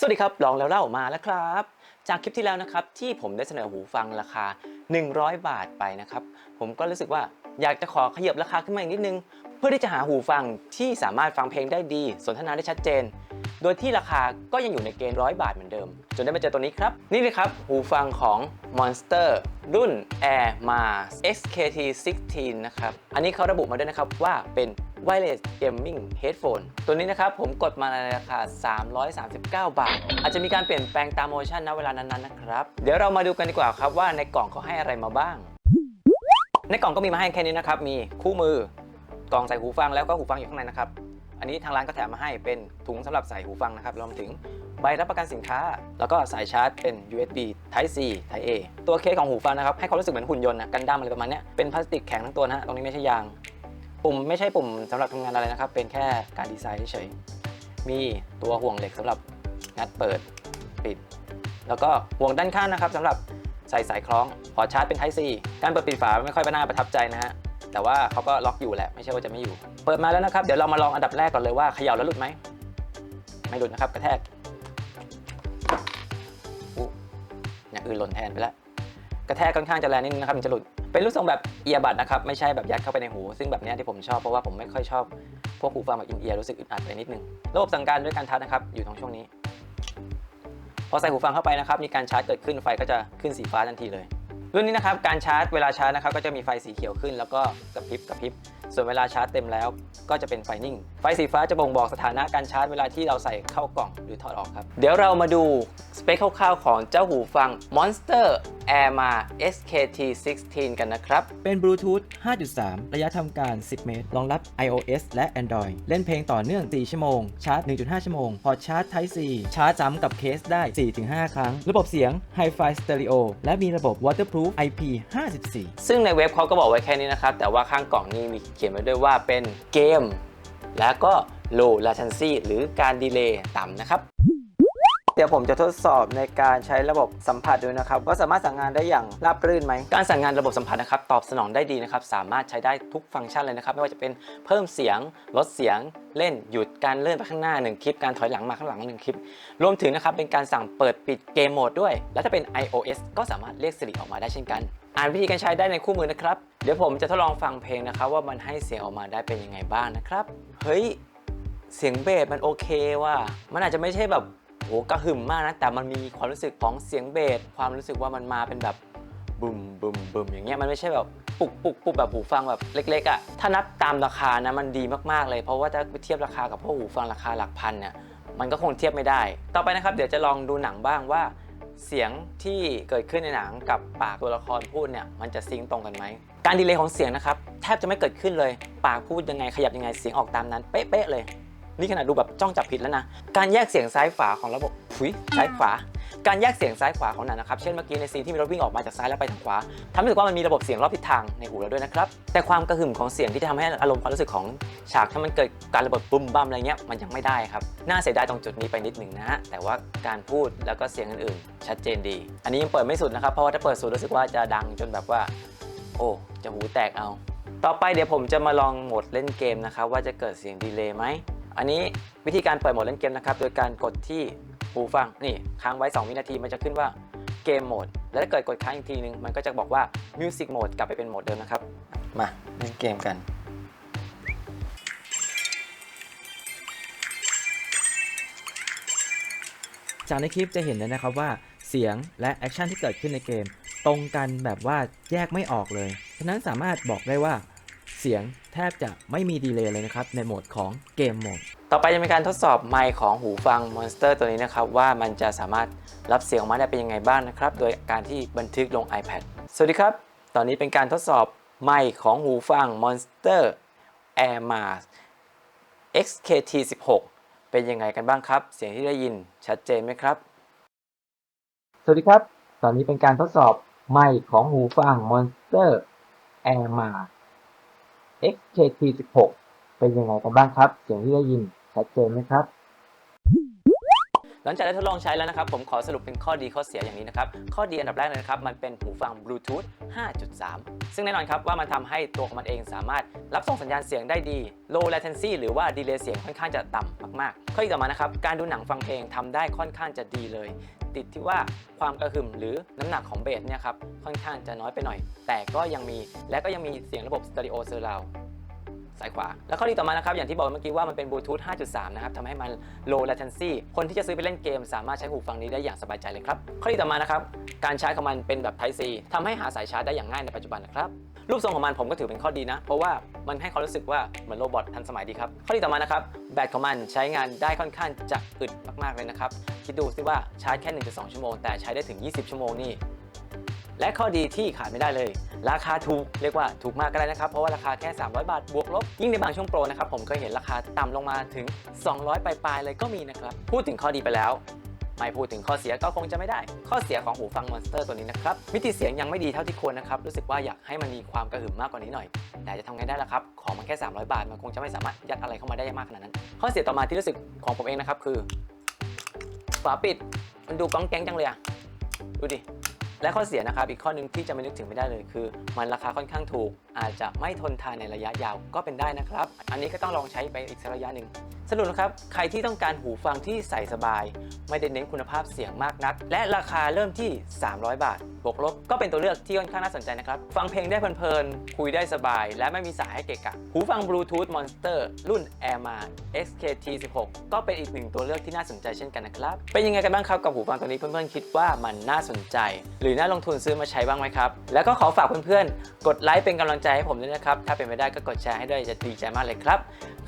สวัสดีครับ ลองแล้วเล่ามาแล้วครับ จากคลิปที่แล้วนะครับที่ผมได้เสนอหูฟังราคา 100 บาทไปนะครับ ผมก็รู้สึกว่าอยากจะขอขยับราคาขึ้นมาอีกนิดนึง เพื่อที่จะหาหูฟังที่สามารถฟังเพลงได้ดี สนทนาได้ชัดเจน โดยที่ราคาก็ยังอยู่ในเกณฑ์ร้อยบาทเหมือนเดิม จนได้มาเจอตัวนี้ครับ นี่เลยครับหูฟังของ Monster รุ่น Air Mars XKT 16นะครับ อันนี้เขาระบุมาด้วยนะครับว่าเป็น Wireless Gaming Headphone ตัวนี้นะครับผมกดมาในราคา 339 บาท อาจจะมีการเปลี่ยนแปลงตามโมชั่นณเวลานั้นๆนะครับ เดี๋ยวเรามาดูกันดีกว่าครับว่าในกล่องเขาให้อะไรมาบ้าง ในกล่องก็มีมาให้แค่นี้นะครับ มีคู่มือกล่องใส่หูฟังแล้วก็หูฟังอยู่ข้างในนะครับ อันนี้ทางร้านก็แถมมาให้เป็นถุงสำหรับใส่หูฟังนะครับรวมถึงใบรับประกันสินค้า แล้วก็สายชาร์จเป็น USB Type C Type A ตัวเคสของหูฟังนะครับให้ความรู้สึกเหมือนหุ่นยนต์นะกันดั้มอะไรประมาณเนี้ยเป็นพลาสติกแข็งทั้งตัวนะฮะตรงนี้ไม่ใช่ยาง ปุ่มไม่ใช่ปุ่มสำหรับทำงานอะไรนะครับ เป็นแค่การดีไซน์เฉยๆมีตัวห่วงเหล็กสำหรับงัดเปิดปิด แล้วก็ห่วงด้านข้างนะครับสำหรับใส่สายคล้องพอชาร์จเป็น Type C การเปิดปิดฝาไม่ค่อยน่าประทับใจนะฮะแต่ว่าเขาก็ล็อกอยู่แหละไม่ใช่ว่าจะไม่อยู่ เปิดมาแล้วนะครับ เดี๋ยวเรามาลองอันดับแรกก่อนเลยว่าเขย่าแล้วหลุดไหมไม่หลุดนะครับกระแทกอุ๊อย่างอื่นหล่นแทนไปแล้วกระแทกค่อนข้างจะแรงนิดนึงนะครับถึงจะหลุดเป็นรูปทรงแบบเอียบัดนะครับไม่ใช่แบบยัดเข้าไปในหู ซึ่งแบบนี้ที่ผมชอบเพราะว่าผมไม่ค่อยชอบพวกหูฟังแบบอินเอียร์รู้สึกอึดอัดไปนิดนึงระบบสั่งการด้วยการทัชนะครับอยู่ตรงช่วงนี้ พอใส่หูฟังเข้าไปนะครับมีการชาร์จเกิดขึ้นไฟก็จะขึ้นสีฟ้าทันทีเลย รุ่นนี้นะครับการชาร์จเวลาชาร์จนะครับก็จะมีไฟสีเขียวขึ้น แล้วก็กระพริบกระพริบส่วนเวลาชาร์จเต็มแล้ว ก็จะเป็นไฟนิ่งไฟสีฟ้าจะบ่งบอกสถานะการชาร์จเวลาที่เราใส่เข้ากล่องหรือถอดออกครับ เดี๋ยวเรามาดูสเปคคร่าวๆของเจ้าหูฟัง Monster Air Ma SKT 16 กันนะครับ เป็นบลูทูธ 5.3 ระยะทำการ 10 เมตร รองรับ iOS และ Android เล่นเพลงต่อเนื่อง 4 ชั่วโมง ชาร์จ 1.5 ชั่วโมง พอชาร์จ Type C ชาร์จซ้ำกับเคสได้ 4-5 ครั้ง ระบบเสียง Hi-Fi Stereo และมีระบบ Waterproof IP54 ซึ่งในเว็บเขาก็บอกไว้แค่นี้นะครับ แต่ว่าข้างกล่องนี้มีเขียนไว้ด้วยว่าเป็นเกม และก็ low latency หรือการดีเลย์ต่ำนะครับเดี๋ยวผมจะทดสอบในการใช้ระบบสัมผัสดูนะครับว่าสามารถสั่งงานได้อย่างราบรื่นไหม การสั่งงานระบบสัมผัสนะครับตอบสนองได้ดีนะครับ สามารถใช้ได้ทุกฟังก์ชันเลยนะครับ ไม่ว่าจะเป็นเพิ่มเสียง ลดเสียง เล่นหยุดการเลื่อนไปข้างหน้า 1 คลิป การถอยหลังมาข้างหลัง 1 คลิป รวมถึงนะครับเป็นการสั่งเปิดปิดเกมโหมดด้วย และถ้าเป็น iOS ก็สามารถเรียก Siri ออกมาได้เช่นกัน อ่านวิธีการใช้ได้ในคู่มือนะครับ เดี๋ยวผมจะทดลองฟังเพลงนะครับ ว่ามันให้เสียงออกมาได้เป็นยังไงบ้างนะครับ เฮ้ย เสียงเบสมันโอเคว่ะ มันอาจจะไม่ใช่แบบโหกระหึ่มมากนะ แต่มันมีความรู้สึกของเสียงเบส ความรู้สึกว่ามันมาเป็นแบบบึมบึมบึมอย่างเงี้ย มันไม่ใช่แบบปุกปุกปุกแบบหูฟังแบบเล็กๆอะ่ะ ถ้านับตามราคานะมันดีมากๆเลย เพราะว่าถ้าเทียบราคากับพวกหูฟังราคาหลักพันเนี่ย มันก็คงเทียบไม่ได้ ต่อไปนะครับ เดี๋ยวจะลองดูหนังบ้างว่า เสียงที่เกิดขึ้นในหนังกับปากตัวละครพูดเนี่ยมันจะซิงตรงกันไหมการดีเลย์ของเสียงนะครับแทบจะไม่เกิดขึ้นเลย ปากพูดยังไงขยับยังไงเสียงออกตามนั้นเป๊ะๆเลย นี่ขนาดดูแบบจ้องจับผิดแล้วนะการแยกเสียงซ้ายฝาของระบบผุยซ้ายขวา การแยกเสียงซ้ายขวาของหนังนะครับเช่นเมื่อกี้ในซีนที่มีรถวิ่งออกมาจากซ้ายแล้วไปทางขวาทำให้รู้สึกว่ามันมีระบบเสียงรอบทิศทางในหูเราด้วยนะครับแต่ความกระหึ่มของเสียงที่จะทำให้อารมณ์ความรู้สึกของฉากถ้ามันเกิดการระเบิดบุ้มบ้ามอะไรเงี้ยมันยังไม่ได้ครับน่าเสียดายตรงจุดนี้ไปนิดหนึ่งนะฮะแต่ว่าการพูดแล้วก็เสียงอื่นๆ ชัดเจนดี อันนี้ยังเปิดไม่สุดนะครับเพราะว่าถ้าเปิดสุดรู้สึกว่าจะดังจนแบบว่า โอ้จะหูแตกเอา ต่อไปเดี๋ยวผมจะมาลองโหมดเล่นเกมนะครับว่าจะเกิดเสียงดีเลย์ไหมอันนี้วิธีการเปิดโหมดเล่นเกมนะครับโดยการกดที่ หูฟังนี่ค้างไว้ 2 วินาทีมันจะขึ้นว่าเกมโหมด แล้วถ้าเกิดกดค้างอีกทีนึง มันก็จะบอกว่า Music Mode กลับไปเป็นโหมดเดิมนะครับ มาเล่นเกมกันจากในคลิปจะเห็นเลยนะครับว่าเสียงและแอคชั่นที่เกิดขึ้นในเกม ตรงกันแบบว่าแยกไม่ออกเลย ฉะนั้นสามารถบอกได้ว่า เสียงแทบจะไม่มีดีเลย์เลยนะครับ ในโหมดของเกมโหมด ต่อไปจะเป็นการทดสอบไมค์ของหูฟังมอนสเตอร์ตัวนี้นะครับ ว่ามันจะสามารถรับเสียงออกมาได้เป็นยังไงบ้างนะครับ โดยการที่บันทึกลง iPad สวัสดีครับ ตอนนี้เป็นการทดสอบไมค์ของหูฟังมอนสเตอร์แอร์มา XKT 16เป็นยังไงกันบ้างครับ เสียงที่ได้ยินชัดเจนไหมครับ สวัสดีครับ ตอนนี้เป็นการทดสอบไมค์ของหูฟังมอนสเตอร์แอร์มา XKT16 เป็นยังไงกันบ้างครับ เสียงที่ได้ยินชัดเจนไหมครับ ลังจากได้ทดลองใช้แล้วนะครับ ผมขอสรุปเป็นข้อดีข้อเสียอย่างนี้นะครับ ข้อดีอันดับแรกเลยนะครับ มันเป็นหูฟังบลูทูธ 5.3 ซึ่งแน่นอนครับว่ามันทำให้ตัวของมันเองสามารถรับส่งสัญญาณเสียงได้ดี low latency หรือว่า delay เสียงค่อนข้างจะต่ำมากๆ ข้อที่ต่อมานะครับ การดูหนังฟังเพลงทำได้ค่อนข้างจะดีเลย ติดที่ว่าความกระหึ่มหรือน้ำหนักของเบสเนี่ยครับค่อนข้างจะน้อยไปหน่อย แต่ก็ยังมีและก็ยังมีเสียงระบบสเตอริโอเซอร์ราว ซ้ายขวา แล้วข้อดีต่อมานะครับ อย่างที่บอกเมื่อกี้ว่ามันเป็นบลูทูธ 5.3 นะครับทำให้มัน low latency คนที่จะซื้อไปเล่นเกม สามารถใช้หูฟังนี้ได้อย่างสบายใจเลยครับ ข้อดีต่อมานะครับ การชาร์จของมันเป็นแบบ Type C ทำให้หาสายชาร์จได้อย่างง่ายในปัจจุบันนะครับ รูปทรงของมันผมก็ถือเป็นข้อดีนะ เพราะว่ามันให้ความรู้สึกว่าเหมือนโรบอททันสมัยดีครับ ข้อดีต่อมานะครับ แบตของมันใช้งานได้ค่อนข้างจะอึดมากๆเลยนะครับ คิดดูสิว่าชาร์จแค่ 1.2 ชั่วโมงแต่ใช้ได้ถึง 20 ชั่วโมงนี่ และข้อดีที่ขาดไม่ได้เลย ราคาถูกเรียกว่าถูกมากก็ได้นะครับ เพราะว่าราคาแค่ 300 บาท บวกลบ ยิ่งในบางช่วงโปรนะครับผมเคยเห็นราคาต่ำลงมาถึง 200 ปลายๆเลยก็มีนะครับ พูดถึงข้อดีไปแล้วไม่พูดถึงข้อเสียก็คงจะไม่ได้ ข้อเสียของหูฟังมอนสเตอร์ตัวนี้นะครับ มิติเสียงยังไม่ดีเท่าที่ควรนะครับ รู้สึกว่าอยากให้มันมีความกระหึ่มมากกว่านี้หน่อย แต่จะทำไงได้ล่ะครับ ของมันแค่ 300 บาท มันคงจะไม่สามารถยัดอะไรเข้ามาได้มากขนาดนั้น ข้อเสียต่อมาที่รู้สึกของผมเองนะครับคือ ฝาปิด มันดูก้องแก๊งจังเลยอะดูดิ และข้อเสียนะครับอีกข้อหนึงที่จะไม่นึกถึงไม่ได้เลยคือ มันราคาค่อนข้างถูก อาจจะไม่ทนทานในระยะยาวก็เป็นได้นะครับ อันนี้ก็ต้องลองใช้ไปอีกสักระยะหนึ่งสรุปนะครับ ใครที่ต้องการหูฟังที่ใส่สบาย ไม่ได้เน้นคุณภาพเสียงมากนัก และราคาเริ่มที่ 300 บาท บวกลบก็เป็นตัวเลือกที่ค่อนข้างน่าสนใจนะครับ ฟังเพลงได้เพลินๆ คุยได้สบาย และไม่มีสายให้เกะกะ หูฟังบลูทูธมอนสเตอร์รุ่น Airma XKT 16 ก็เป็นอีกหนึ่งตัวเลือกที่น่าสนใจเช่นกันนะครับ เป็นยังไงกันบ้างครับกับหูฟังตัวนี้เพื่อนๆคิดว่ามันน่าสนใจ หรือน่าลงทุนซื้อมาใช้บ้างไหมครับ แล้วก็ขอฝากเพื่อนๆ กดไลค์เป็นกำลังใจให้ผมด้วยนะครับ ถ้าเป็นไปได้ก็กดแชร์ให้ด้วยจะดีใจมากเลยครับ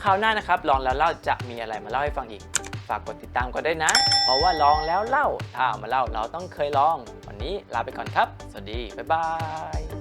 คราวหน้านะครับลองแล้วเล่าจะมีอะไรมาเล่าให้ฟังอีก ฝากกดติดตามก็ได้นะ เพราะว่าลองแล้วเล่าถ้าเอามาเล่าเราต้องเคยลอง วันนี้ลาไปก่อนครับ สวัสดีบ๊ายบาย